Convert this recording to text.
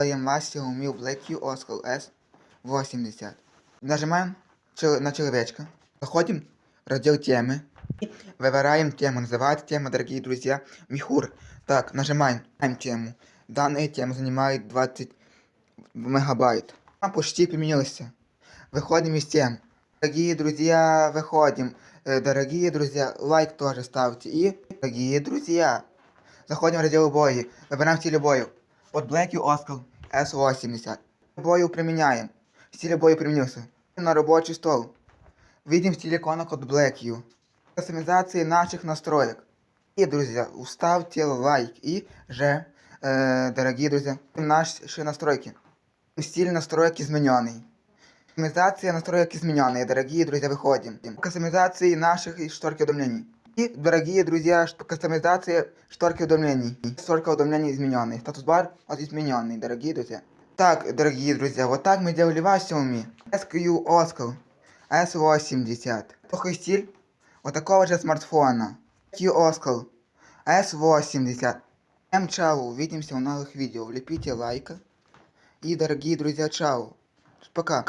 Даем вас Xiaomi Black Q Oscar S80. Нажимаем чел- на человечка. Заходим в раздел темы. Выбираем тему. Называется тема, дорогие друзья, Михур. Так, нажимаем Нажимаем тему. Данная тема занимает 20 мегабайт. Она почти применилась. Выходим из тем. Дорогие друзья, выходим. Э, Дорогие друзья, лайк тоже ставьте. И, дорогие друзья, заходим в раздел бои. Выбираем стиль бою. От Black Оскал S80. Бою применяем. Стиль бою применился. На рабочий стол. Видим стиль иконок от Black U. Кастомизации наших настроек. И, друзья, ставьте лайк. И же, э, дорогие друзья, наши настройки. Стиль настроек измененный. Кастомизация настроек измененные, дорогие друзья, выходим. Кастомизации наших и шторки уведомлений. И, дорогие друзья, ш- кастомизация шторки уведомлений. Шторка уведомлений измененный. Статус бар вот измененный, дорогие друзья. Так, дорогие друзья, вот так мы делали в Xiaomi. SQ Oscar S80. Плохой стиль вот такого же смартфона. Q Oscar S80. М чао, увидимся в новых видео. Влепите лайк. И, дорогие друзья, чао. Пока.